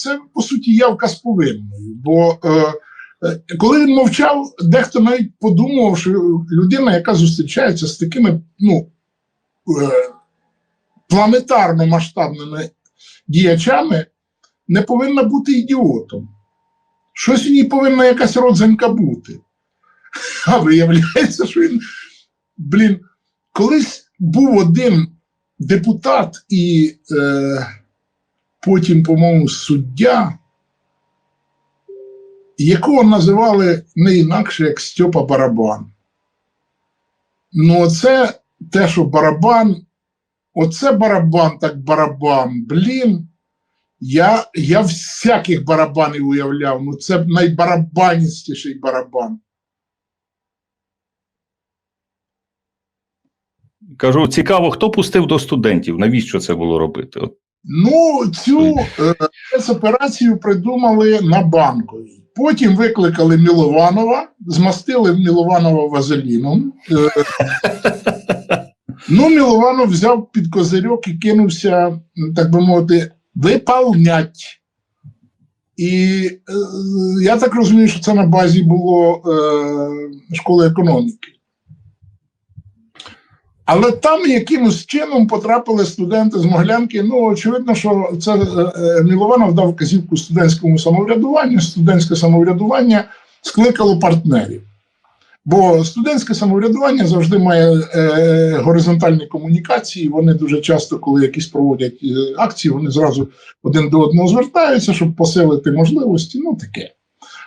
це по суті явка з повинною. Бо е, е, коли він мовчав, дехто навіть подумав, що людина, яка зустрічається з такими ну, е, планетарно масштабними діячами, не повинна бути ідіотом. Щось в ній повинна якась родзинка бути. А виявляється, що він, блін, колись був один депутат і е, потім, по-моєму, суддя, якого називали не інакше як Стьопа Барабан. Ну, оце те, що барабан, оце барабан, так барабан, блін. Я, я всяких барабанів уявляв, ну це найбарабаністіший барабан. Кажу, цікаво, хто пустив до студентів? Навіщо це було робити? От, Ну, цю е, операцію придумали на банковій. Потім викликали Мілованова, змастили Мілованова вазеліном. Е, ну, Мілованов взяв під козирьок і кинувся, так би мовити, виповнять. І е, я так розумію, що це на базі було е, школи економіки. Але там якимось чином потрапили студенти з Моглянки. Ну, очевидно, що це е, е, Мілованов дав вказівку студентському самоврядуванню. Студентське самоврядування скликало партнерів. Бо студентське самоврядування завжди має е, горизонтальні комунікації. Вони дуже часто, коли якісь проводять е, акції, вони зразу один до одного звертаються, щоб посилити можливості. Ну таке.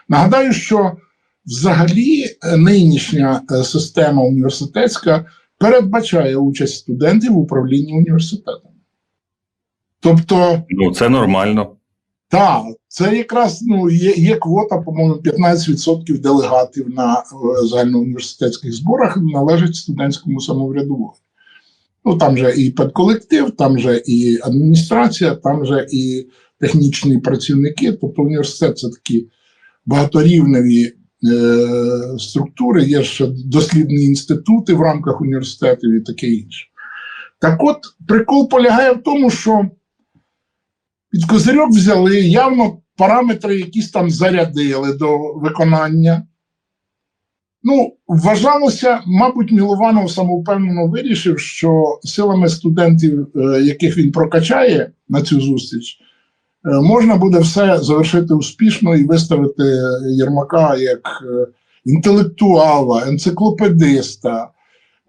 Нагадаю, що взагалі е, нинішня система університетська передбачає участь студентів в управлінні університетом. Тобто, ну, це нормально. так, це якраз ну, є, є квота, по-моєму, 15% делегатів на е, загальноуніверситетських зборах належить студентському самоврядуванню. Ну, там же і педколектив, там же і адміністрація, там же і технічні працівники. Тобто університет це такі багаторівневі структури, є ще дослідні інститути в рамках університетів і таке інше. Так от, прикол полягає в тому, що під козирьок взяли явно параметри, якісь там зарядили до виконання. Ну, вважалося, мабуть, Мілованов самовпевнено вирішив, що силами студентів, е, яких він прокачає на цю зустріч, е, можна буде все завершити успішно і виставити Єрмака як е, інтелектуала, енциклопедиста,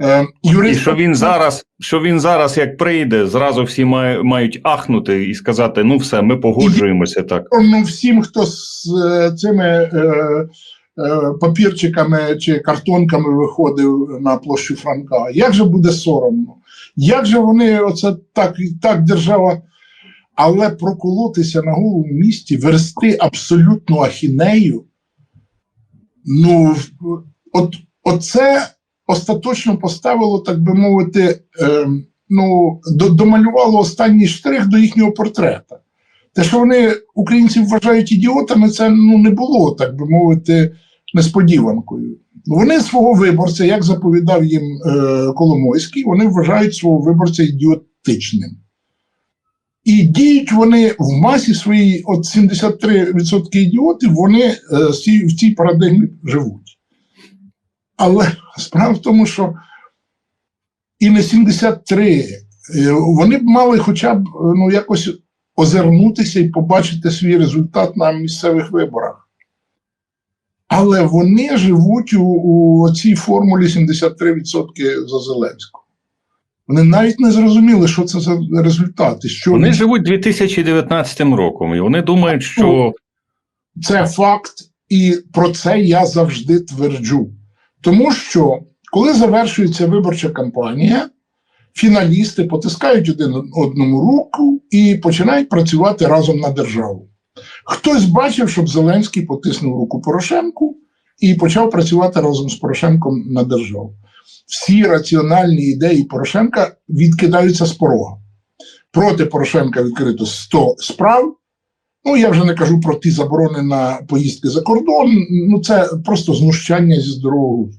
е, І що він зараз, що він зараз, як прийде, зразу всі мають ахнути і сказати: ну все, ми погоджуємося так. ну, всім, хто з е, цими е, е, папірчиками чи картонками виходив на площу Франка. Як же буде соромно? Як же вони оце так, так держава, але проколотися на голому місті, версти абсолютну ахінею? Ну, от, оце остаточно поставило, так би мовити, е, ну, домалювало останній штрих до їхнього портрета. Те, що вони українців вважають ідіотами, це ну не було, так би мовити, несподіванкою. Вони свого виборця, як заповідав їм е, Коломойський, вони вважають свого виборця ідіотичним. І діють вони в масі своїй, от 73% ідіотів, вони е, в цій- парадигмі живуть. Але справа в тому, що і не 73, е, вони б мали хоча б е, ну, якось озирнутися і побачити свій результат на місцевих виборах. Але вони живуть у, у цій формулі 73% за Зеленського. Вони навіть не зрозуміли, що це за результати. Що Вони живуть 2019 роком, і вони думають, що це факт, і про це я завжди тверджу. Тому що, коли завершується виборча кампанія, фіналісти потискають один одному руку і починають працювати разом на державу. Хтось бачив, щоб Зеленський потиснув руку Порошенку і почав працювати разом з Порошенком на державу. Всі раціональні ідеї Порошенка відкидаються з порога. Проти Порошенка відкрито 100 справ. Ну, я вже не кажу про ті заборони на поїздки за кордон. Ну, це просто знущання зі здорового.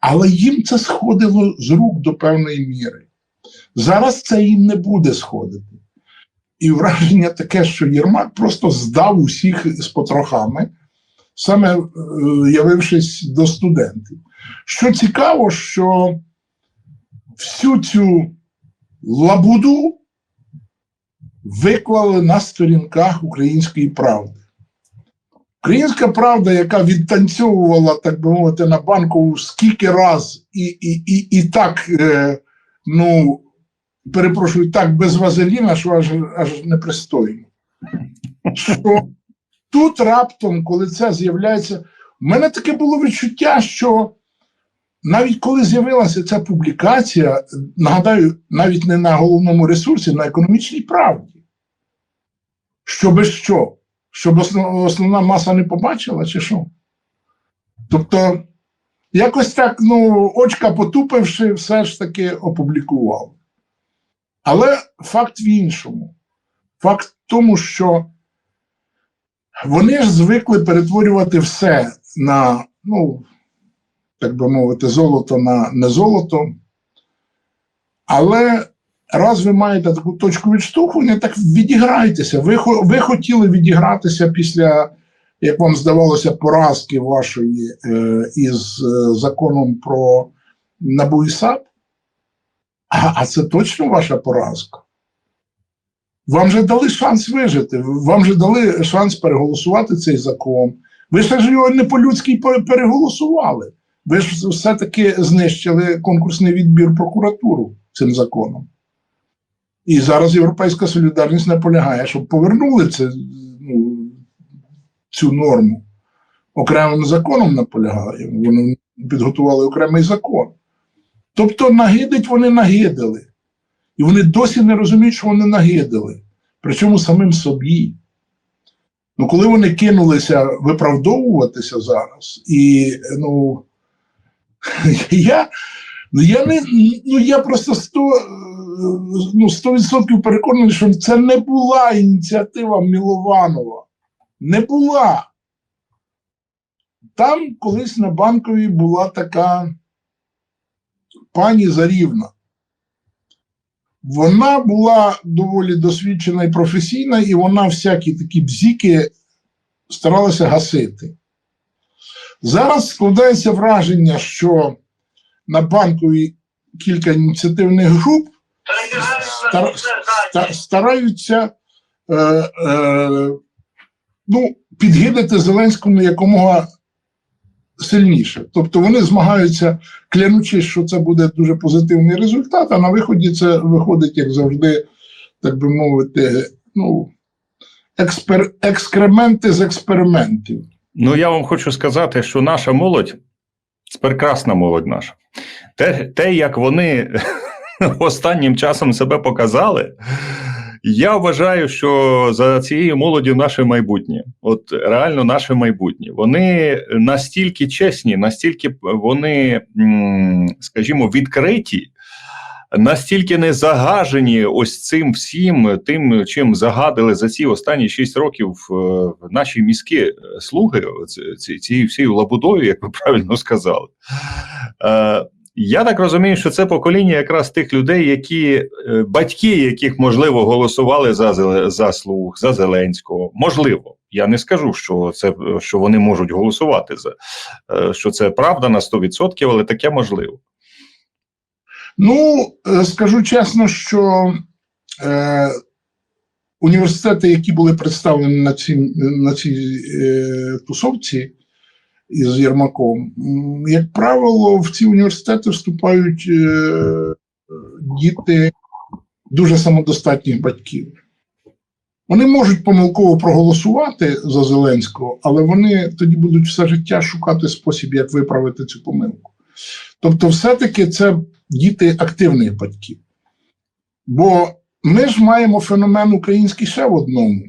Але їм це сходило з рук до певної міри. Зараз це їм не буде сходити. і враження таке, що Єрмак просто здав усіх з потрохами, саме е, явившись до студентів. Що цікаво, що всю цю лабуду виклали на сторінках української правди. Українська правда, яка відтанцьовувала, так би мовити, на банкову скільки раз, і, і, і, і так, е, ну, перепрошую, так без вазеліна, що аж, аж непристойно. Що тут раптом, коли це з'являється, в мене таке було відчуття, що навіть коли з'явилася ця публікація, нагадаю, навіть не на головному ресурсі, на економічній правді. Щоби що? Щоб основна маса не побачила, чи що? Тобто, якось так, ну, очка потупивши, все ж таки опублікували. Але факт в іншому. Факт в тому, що вони ж звикли перетворювати все на, ну, так би мовити, золото на не золото. Але раз ви маєте таку точку відштовхування, так відіграйтеся. Ви, ви хотіли відігратися після, як вам здавалося, поразки вашої е, із е, законом про НАБУ і САП? А, а це точно ваша поразка? Вам же дали шанс вижити, вам же дали шанс переголосувати цей закон. Ви ж його не по-людськи переголосували. Ви ж все-таки знищили конкурсний відбір прокуратуру цим законом. І зараз Європейська солідарність наполягає, щоб повернули це, ну, цю норму. Окремим законом наполягає. Вони підготували окремий закон. Тобто нагидить вони нагидали. І вони досі не розуміють, що вони нагидали. Причому самим собі. Ну, коли вони кинулися виправдовуватися зараз, і ну, я, ну, я не ну я просто 100, е, ну, 100% переконаний, що це не була ініціатива Мілованова. Не була. Там колись на банковій була така пані Зарівна. Вона була доволі досвідчена і професійна, і вона всякі такі бзіки старалася гасити. Зараз складається враження, що на банковій кілька ініціативних груп стар, ста- стараються е, е, ну, підгидати Зеленському якомога сильніше. Тобто вони змагаються, клянучись, що це буде дуже позитивний результат, а на виході це виходить, як завжди, так би мовити, ну, експер, екскременти з експериментів. Ну, я вам хочу сказати, що наша молодь це прекрасна молодь наша. Те, те як вони останнім часом себе показали, я вважаю, що за цією молоддю наше майбутнє. От реально наше майбутнє. Вони настільки чесні, настільки вони, скажімо, відкриті. Настільки не загажені ось цим всім, тим, чим загадили за ці останні шість років е, наші міські е, слуги, ці- всією лабудою, як ви правильно сказали. Е, Я так розумію, що це покоління якраз тих людей, які батьки, яких можливо голосували за за слуг, за Зеленського. Можливо, я не скажу, що це що вони можуть голосувати за що це правда на 100%, але таке можливо. Ну, е, скажу чесно, що е, університети, які були представлені на цій, на цій е, тусовці із Єрмаком, як правило, в ці університети вступають е, діти дуже самодостатніх батьків. Вони можуть помилково проголосувати за Зеленського, але вони тоді будуть все життя шукати спосіб, як виправити цю помилку. Тобто, все-таки це діти активних батьків. Бо ми ж маємо феномен український ще в одному.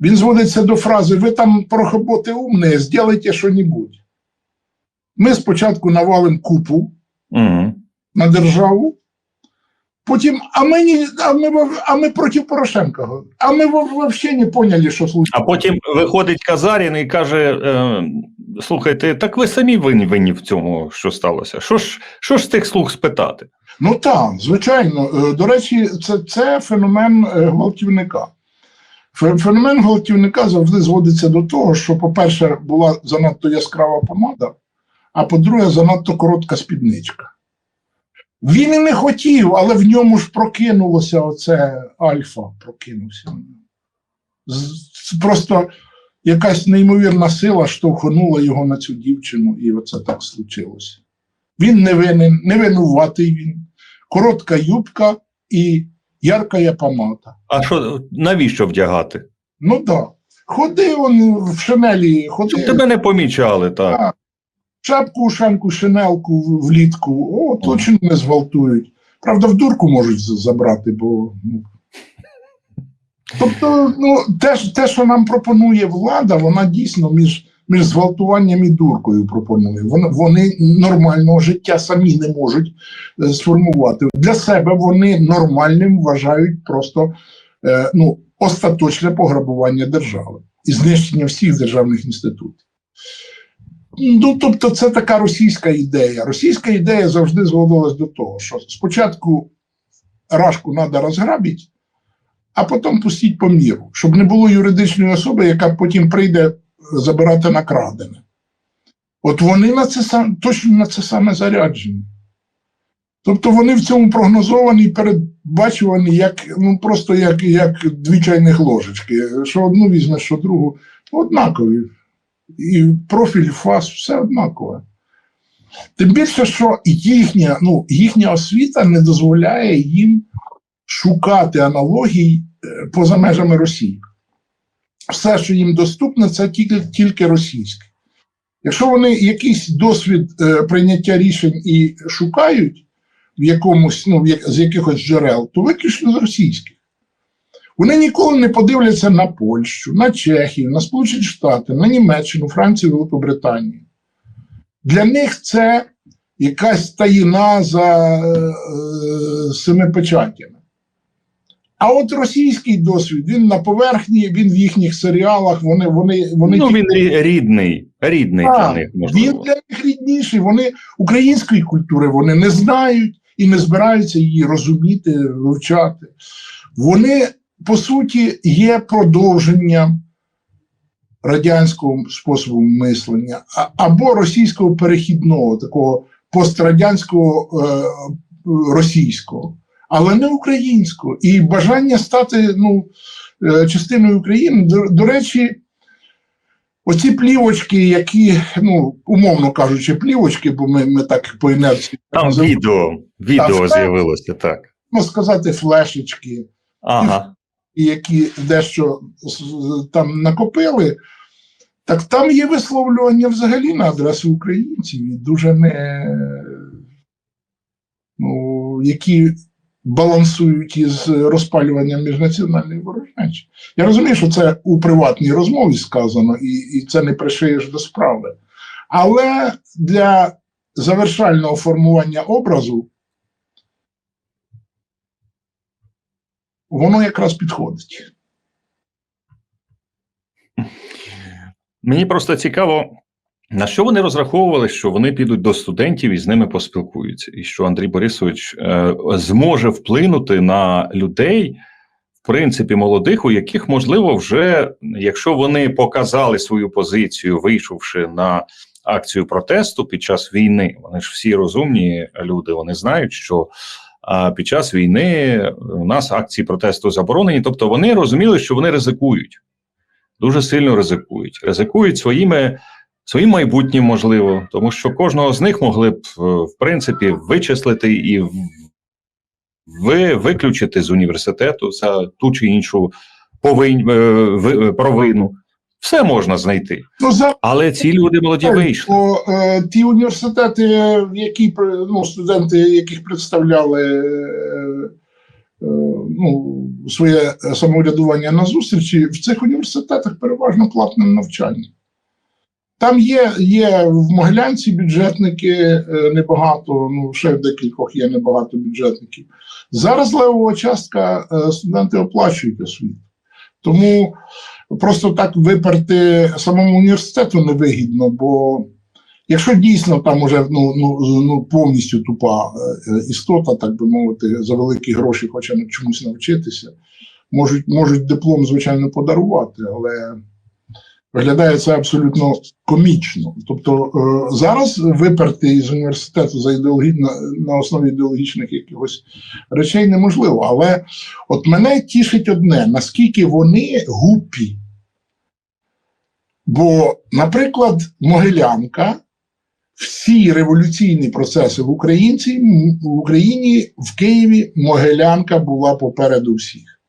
Він зводиться до фрази: ви там прохоботи умні, зробите що-небудь. Ми спочатку навалимо купу Угу. на державу, Потім, а ми, не, а ми, а ми проти Порошенка. А ми взагалі не поняли, що случилось. А потім виходить Казарін і каже: е, слухайте, так ви самі винні, винні в цьому, що сталося. Що ж, що ж з тих слуг спитати? Ну так, звичайно. Е, До речі, це, це феномен е, гвалтівника. Феномен гвалтівника завжди зводиться до того, що, по-перше, була занадто яскрава помада, а по-друге, занадто коротка спідничка. Він і не хотів, але в ньому ж прокинулося оце альфа, прокинувся. Просто якась неймовірна сила штовхнула його на цю дівчину, і оце так случилося. Він не винен, не винуватий він. Коротка юбка і ярка помада. А що навіщо вдягати? Ну так. Да. Ходи он в шинелі, ходи. Щоб тебе не помічали, так. Шапку, ушанку, шинелку влітку. О, точно не зґвалтують. Правда, в дурку можуть забрати, бо. Ну. Тобто, ну, те, те, що нам пропонує влада, вона дійсно між, між зґвалтуванням і дуркою пропонує. Вони, вони нормального життя самі не можуть е, сформувати. Для себе вони нормальним вважають просто е, ну, остаточне пограбування держави і знищення всіх державних інститутів. Ну, тобто, це така російська ідея. Російська ідея завжди зводилась до того, що спочатку рашку треба розграбити, а потім пустіть по міру, щоб не було юридичної особи, яка потім прийде забирати накрадене. От вони на це сам, точно на це саме заряджені. Тобто вони в цьому прогнозовані, і передбачувані, як, ну, просто як, як дві чайних ложечки. Що одну візьмеш, що другу, однакові і профіль фаз все однакове. Тим більше, що їхня, ну, їхня освіта не дозволяє їм шукати аналогій е, поза межами Росії. Все, що їм доступне, це тільки, тільки російське. Якщо вони якийсь досвід е, прийняття рішень і шукають в якомусь, ну, в з якихось джерел, то виключно з російських. Вони ніколи не подивляться на Польщу, на Чехію, на Сполучені Штати, на Німеччину, Францію, Великобританію. Для них це якась таїна за е, семи печатями. А от російський досвід, він на поверхні, він в їхніх серіалах, вони, вони, вони Ну він рі- рідний, рідний для Так, них він для них рідніший. Вони української культури вони не знають і не збираються її розуміти, вивчати. Вони, суті, є продовженням радянського способу мислення або російського перехідного, такого пострадянського е, російського, але не українського. І бажання стати ну, е, частиною України, до, до речі. Оці плівочки, які, ну, умовно кажучи, плівочки, бо ми, ми так по інерції Там відео, відео з'явилося, так. можна сказати, флешечки, Ага. І які дещо там накопили, так там є висловлювання взагалі на адресу українців, дуже не ну, які балансують із розпалюванням міжнаціональної ворожнечі. Я розумію, що це у приватній розмові сказано, і, і це не пришиєш до справи. Але для завершального формування образу воно якраз підходить. Мені просто цікаво, на що вони розраховували, що вони підуть до студентів і з ними поспілкуються, і що Андрій Борисович е, зможе вплинути на людей, в принципі, молодих, у яких можливо вже, якщо вони показали свою позицію, вийшовши на акцію протесту під час війни, вони ж всі розумні люди, вони знають, що. А під час війни у нас акції протесту заборонені, тобто вони розуміли, що вони ризикують дуже сильно ризикують. Ризикують своїми, своїм майбутнім, можливо, тому що кожного з них могли б, е, в принципі, вичислити і ви, виключити з університету за ту чи іншу повинь, е, ви- е, провину. Все можна знайти. Ну, за Але ці люди молоді вийшли. Бо, е, ті університети, які ну, студенти, яких представляли е, е, ну, своє самоврядування на зустрічі, в цих університетах переважно платне навчання. Там є, є в Могилянці бюджетники е, небагато, ну ще в декількох є небагато бюджетників. Зараз левова частка е, студенти оплачують освіту. Тому просто так виперти самому університету невигідно, бо якщо дійсно там уже ну, ну, ну, повністю тупа е, істота, так би мовити, за великі гроші хоче на чомусь навчитися, можуть, можуть диплом, звичайно, подарувати, але виглядає це абсолютно комічно. Тобто е, зараз виперти із університету за ідеологі... на, на основі ідеологічних якихось речей неможливо. Але от мене тішить одне: наскільки вони гупі. Бо, наприклад, Могилянка, всі революційні процеси в Українці, в Україні в Києві Могилянка була попереду всіх.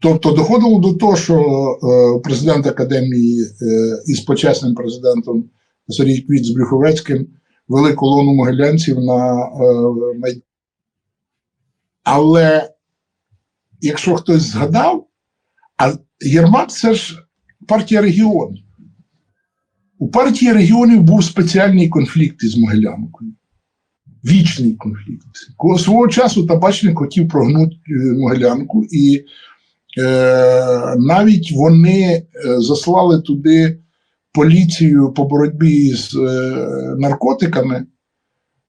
Тобто доходило до того, що е, президент академії е, із почесним президентом Сергій Квіт з Брюховецьким вели колону могилянців на е, Майдані. Але якщо хтось згадав, а Єрмак це ж партія регіонів. У партії регіонів був спеціальний конфлікт із Могилянкою. Вічний конфлікт. Свого часу табачник хотів прогнути е, Могилянку, і е, навіть вони е, заслали туди поліцію по боротьбі з е, наркотиками,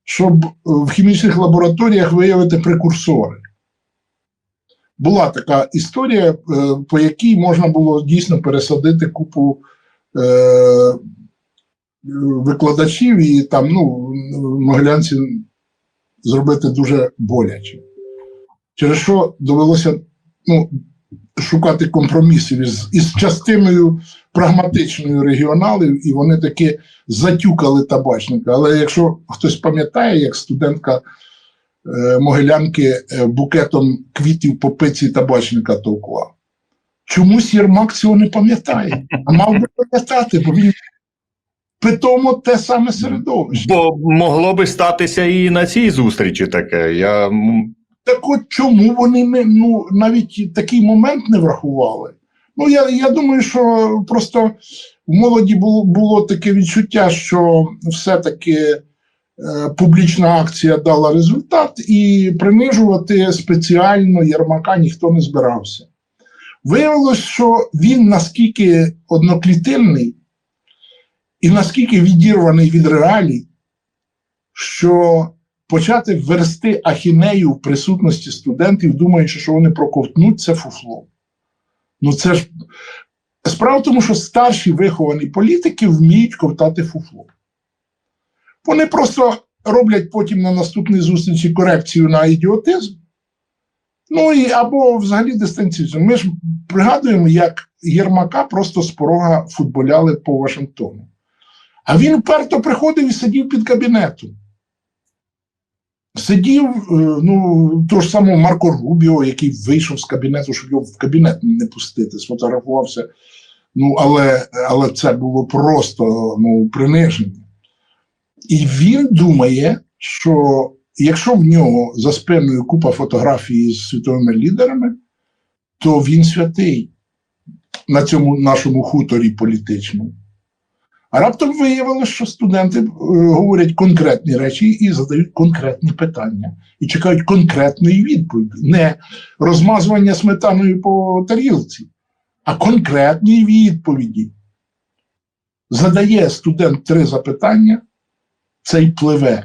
щоб в хімічних лабораторіях виявити прекурсори. Була така історія, е, по якій можна було дійсно пересадити купу е, викладачів, і там ну, могилянці зробити дуже боляче. Через що довелося ну, шукати компромісів із, із частиною прагматичною регіоналів, і вони таки затюкали табачника. Але якщо хтось пам'ятає, як студентка Могилянки е, букетом квітів по пиці табачника товкла. Чомусь Єрмак цього не пам'ятає, а мав би пам'ятати, бо він питомо те саме середовище. Бо могло би статися і на цій зустрічі таке. Я Так от чому вони не ну навіть такий момент не врахували? Ну я, я думаю, що просто в молоді було, було таке відчуття, що все-таки е, публічна акція дала результат, і принижувати спеціально Єрмака ніхто не збирався. Виявилось, що він наскільки одноклітинний і наскільки відірваний від реалій, що почати версти ахінею в присутності студентів, думаючи, що вони проковтнуть це фуфло. Ну це ж справа в тому, що старші виховані політики вміють ковтати фуфло. Вони просто роблять потім на наступній зустрічі корекцію на ідіотизм. Ну і або взагалі дистанцію. Ми ж пригадуємо, як Єрмака просто з порога футболяли по Вашингтону. А він вперто приходив і сидів під кабінетом. Сидів, е, ну, того ж самого Марко Рубіо, який вийшов з кабінету, щоб його в кабінет не пустити, сфотографувався. Ну, але, але це було просто ну, приниження. І він думає, що якщо в нього за спиною купа фотографій з світовими лідерами, то він святий на цьому нашому хуторі політичному. А раптом виявилося, що студенти е, говорять конкретні речі і задають конкретні питання, і чекають конкретної відповіді, не розмазування сметаною по тарілці, а конкретні відповіді. Задає студент три запитання, цей пливе.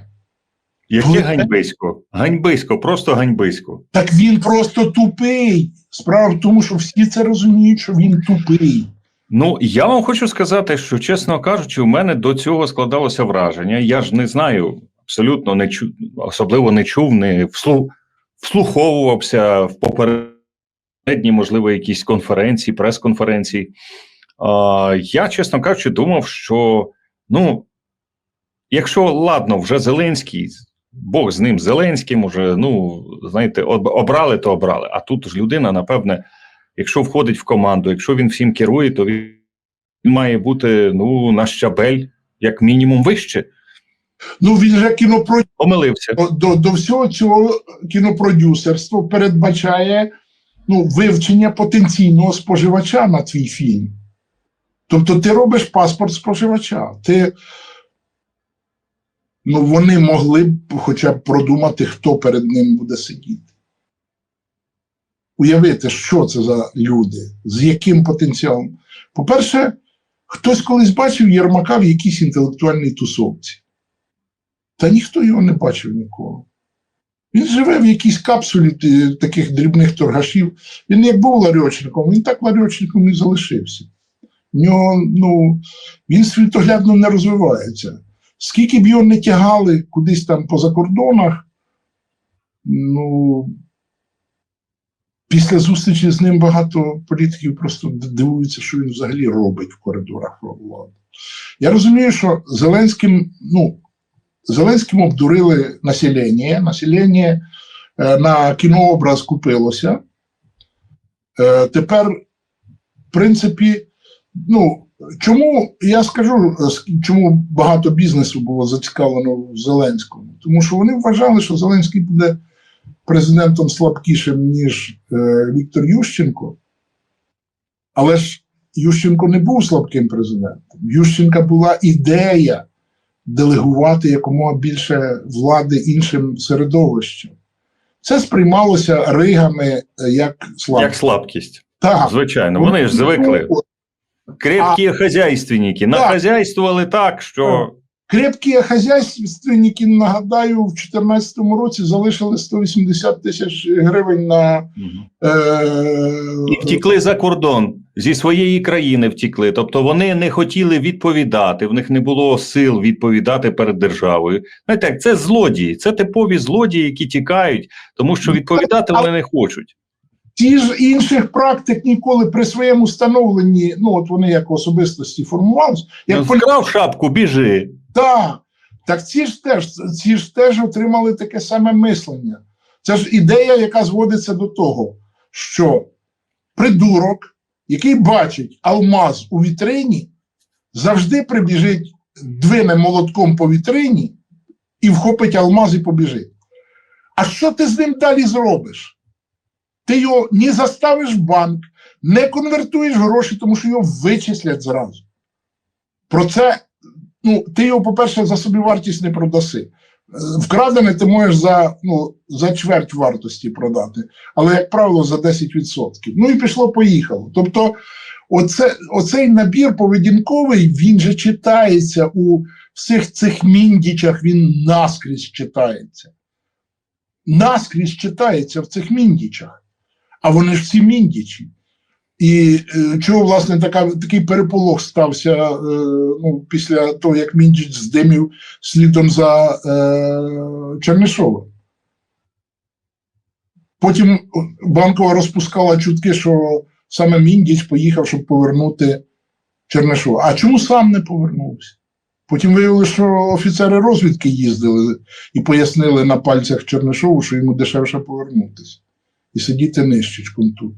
яке ганьбисько. Ганьбисько, просто ганьбисько. Так він просто тупий. Справа в тому, що всі це розуміють, що він тупий. Ну, я вам хочу сказати, що, чесно кажучи, у мене до цього складалося враження. Я ж не знаю, абсолютно не чу, особливо не чув, не вслу, вслуховувався в попередні, можливо, якісь конференції, прес-конференції. Я, чесно кажучи, думав, що ну, якщо ладно, вже Зеленський, Бог з ним, Зеленським, уже, ну, знаєте, обрали, то обрали. А тут ж людина, напевне якщо входить в команду, якщо він всім керує, то він має бути ну, на щабель, як мінімум, вище. Ну він же кінопродюсер. Помилився. до, до, всього цього кінопродюсерство передбачає ну, вивчення потенційного споживача на твій фільм. Тобто ти робиш паспорт споживача. Ти, ну, вони могли б хоча б продумати, хто перед ним буде сидіти. Уявити, що це за люди, з яким потенціалом. По-перше, хтось колись бачив Єрмака в якійсь інтелектуальній тусовці. Та ніхто його не бачив ніколи. Він живе в якійсь капсулі е, таких дрібних торгашів. Він як був ларьочником, він так ларьочником і залишився. В нього, ну, він світоглядно не розвивається. Скільки б його не тягали кудись там по закордонах, ну, після зустрічі з ним багато політиків просто дивуються, що він взагалі робить в коридорах влади. Я розумію, що Зеленським, ну, Зеленським обдурили населення. Населення е, на кінообраз купилося. Е, тепер, в принципі, ну, чому я скажу, чому багато бізнесу було зацікавлено в Зеленському? Тому що вони вважали, що Зеленський буде президентом слабкішим, ніж е, Віктор Ющенко. Але ж Ющенко не був слабким президентом. Ющенка була ідея делегувати якомога більше влади іншим середовищам. Це сприймалося ригами е, як слабкість. Як слабкість. Так. Звичайно, вони ж звикли. Крепкі хазяйственники. Нахазяйствували так, що Крепкі хазяйственники, нагадаю, в 2014 році залишили 180 тисяч гривень на е, і втікли за кордон. Зі своєї країни втікли. Тобто вони не хотіли відповідати, в них не було сил відповідати перед державою. Знаєте, це злодії, це типові злодії, які тікають, тому що відповідати вони не хочуть. Ті ж інших практик ніколи при своєму становленні, ну от вони як особистості формувалися, як Ну, полі... Шапку, біжи. Так, так ці ж теж ці ж теж отримали таке саме мислення. Це ж ідея, яка зводиться до того, що придурок, який бачить алмаз у вітрині, завжди прибіжить, двине молотком по вітрині і вхопить алмаз і побіжить. А що ти з ним далі зробиш? Ти його не заставиш в банк, не конвертуєш гроші, тому що його вичислять зразу. Про це ну, ти його, по-перше, за собівартість не продаси. Е, Вкрадене ти можеш за, ну, за чверть вартості продати, але, як правило, за 10%. Ну і пішло-поїхало. Тобто, оце, оцей набір поведінковий, він же читається у всіх цих міндічах, він наскрізь читається. Наскрізь читається в цих міндічах. А вони ж всі міндічі. І е, чого, власне, така, такий переполох стався е, ну, після того, як Міндіч здимів слідом за е, Чернишовим. Потім банкова розпускала чутки, що саме Міндіч поїхав, щоб повернути Чернишова. А чому сам не повернувся? Потім виявили, що офіцери розвідки їздили і пояснили на пальцях Чернишову, що йому дешевше повернутися і сидіти нищечком тут.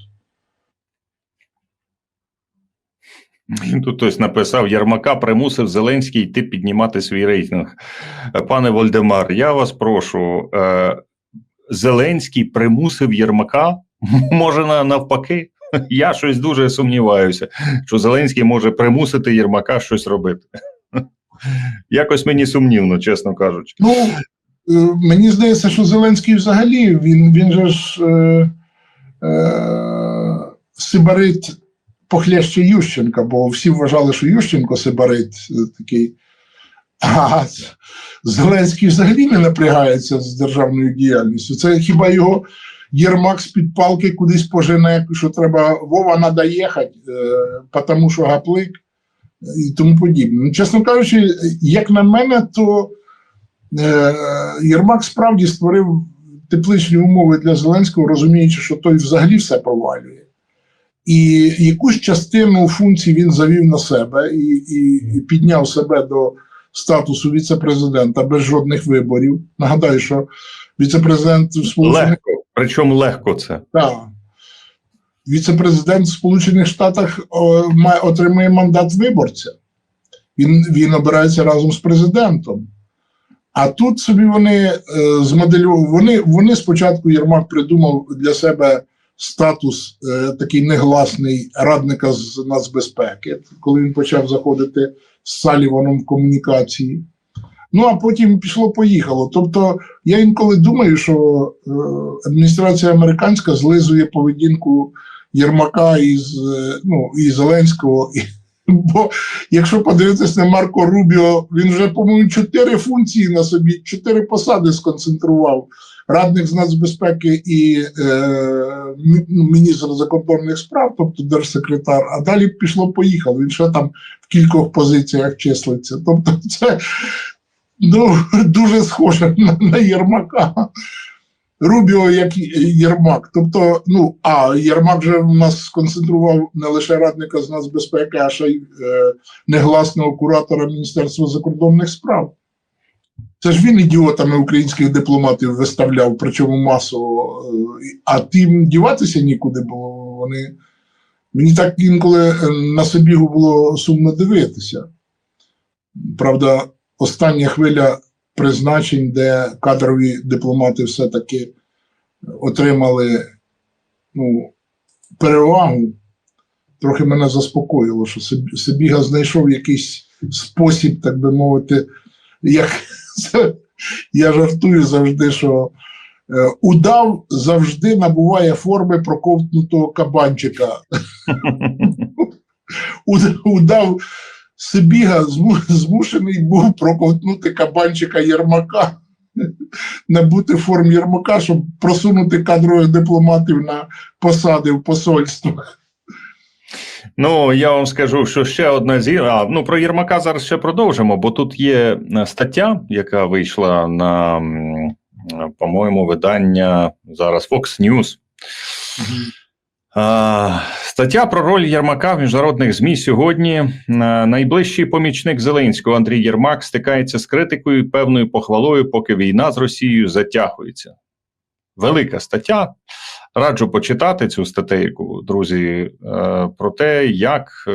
Тут хтось написав: Єрмака примусив Зеленський йти піднімати свій рейтинг. Пане Вольдемар, я вас прошу. е, Зеленський примусив Єрмака, може навпаки. Я щось дуже сумніваюся, що Зеленський може примусити Єрмака щось робити. Якось мені сумнівно, чесно кажучи. Ну, мені здається, що Зеленський взагалі він, він же ж е, е, сибарит похлеще Ющенка, бо всі вважали, що Ющенко сибарит е, такий. А Зеленський взагалі не напрягається з державною діяльністю. Це хіба його Єрмак з-під палки кудись пожене, що треба Вова треба їхати, е, тому що гаплик і тому подібне. Ну, чесно кажучи, як на мене, то е, Єрмак справді створив тепличні умови для Зеленського, розуміючи, що той взагалі все провалює. І якусь частину функцій він завів на себе і, і, і підняв себе до статусу віце-президента без жодних виборів. Нагадаю, що віце-президент Сполучених Легко. Причому легко це. так. Віце-президент в Сполучених Штатах отримує мандат виборця. Він, він обирається разом з президентом. А тут собі вони е, змоделювали. Вони, вони спочатку Єрмак придумав для себе статус е, такий негласний радника з нацбезпеки, коли він почав заходити з Саліваном в комунікації. Ну а потім пішло-поїхало. Тобто, я інколи думаю, що е, адміністрація американська злизує поведінку Єрмака із, е, ну, і Зеленського. І, бо якщо подивитися на Марко Рубіо, він вже, по-моєму, чотири функції на собі, чотири посади сконцентрував. Радник з нацбезпеки і е, ну, міністр закордонних справ, тобто держсекретар, а далі пішло-поїхало. Він ще там в кількох позиціях числиться. Тобто, це ну, дуже схоже на, на Єрмака. Рубіо як Єрмак. Тобто, ну, а Єрмак же в нас сконцентрував не лише радника з нацбезпеки, а ще й е, негласного куратора Міністерства закордонних справ. Це ж він ідіотами українських дипломатів виставляв, причому масово. Е, А тим діватися нікуди було. Вони мені так інколи е, на собі було сумно дивитися. Правда, остання хвиля призначень, де кадрові дипломати все-таки отримали ну, перевагу, трохи мене заспокоїло, що Сиб- Сибіга знайшов якийсь спосіб, так би мовити, як я жартую завжди, що е, удав завжди набуває форми проковтнутого кабанчика. Удав Сибіга зму- змушений був проковтнути кабанчика Єрмака, набути форм Єрмака, щоб просунути кадрових дипломатів на посади в посольствах. Ну, я вам скажу, що ще одна зі... а, ну, про Єрмака зараз ще продовжимо, бо тут є е, стаття, яка вийшла на, е, по-моєму, видання зараз Fox News. Стаття про роль Єрмака в міжнародних ЗМІ сьогодні. Найближчий помічник Зеленського Андрій Єрмак стикається з критикою і певною похвалою, поки війна з Росією затягується. Велика стаття. Раджу почитати цю статтейку, друзі, е, про те, як е,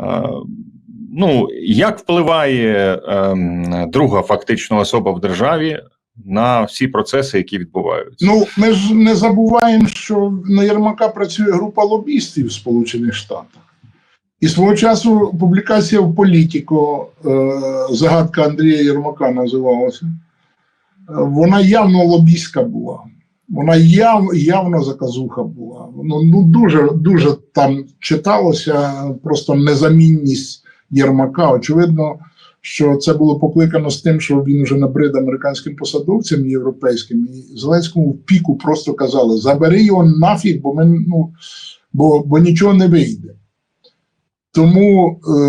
е, ну, як впливає е, друга фактично особа в державі на всі процеси, які відбуваються. Ну, ми ж не забуваємо, що на Єрмака працює група лобістів в Сполучених Штатах. І свого часу публікація в Політіко, е, загадка Андрія Єрмака називалася. е, Вона явно лобістська була. Вона яв, явно заказуха була. Ну, ну дуже, дуже там читалося просто незамінність Єрмака. Очевидно, що це було покликано з тим, що він вже набрид американським посадовцям європейським, і Зеленському в піку просто казали: забери його нафіг, бо ми ну, бо, бо нічого не вийде. Тому е,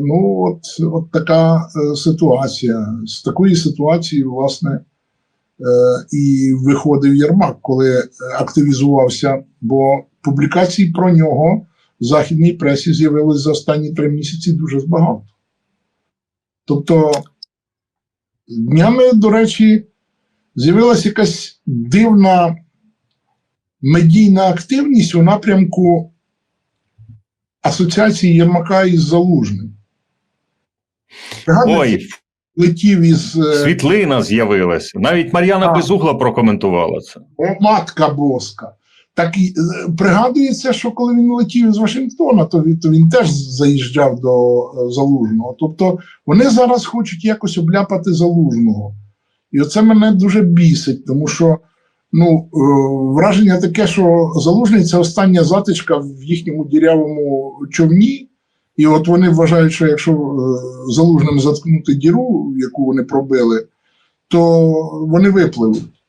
ну, от, от така е, ситуація. З такої ситуації, власне, е, і виходив Єрмак, коли активізувався, бо публікацій про нього в західній пресі з'явилось за останні три місяці дуже багато. Тобто, днями, до речі, з'явилася якась дивна медійна активність у напрямку асоціації Єрмака із Залужним. Ой, летів із е, світлина з'явилася. Навіть Мар'яна Безугла прокоментувала це. О, матка боска. Так е, пригадується, що коли він летів з Вашингтона, то він, то він теж заїжджав до е, Залужного. Тобто вони зараз хочуть якось обляпати Залужного. І оце мене дуже бісить, тому що ну, е, враження таке, що Залужний це остання затичка в їхньому дірявому човні. І от вони вважають, що якщо залужним заткнути діру, яку вони пробили, то вони випливуть.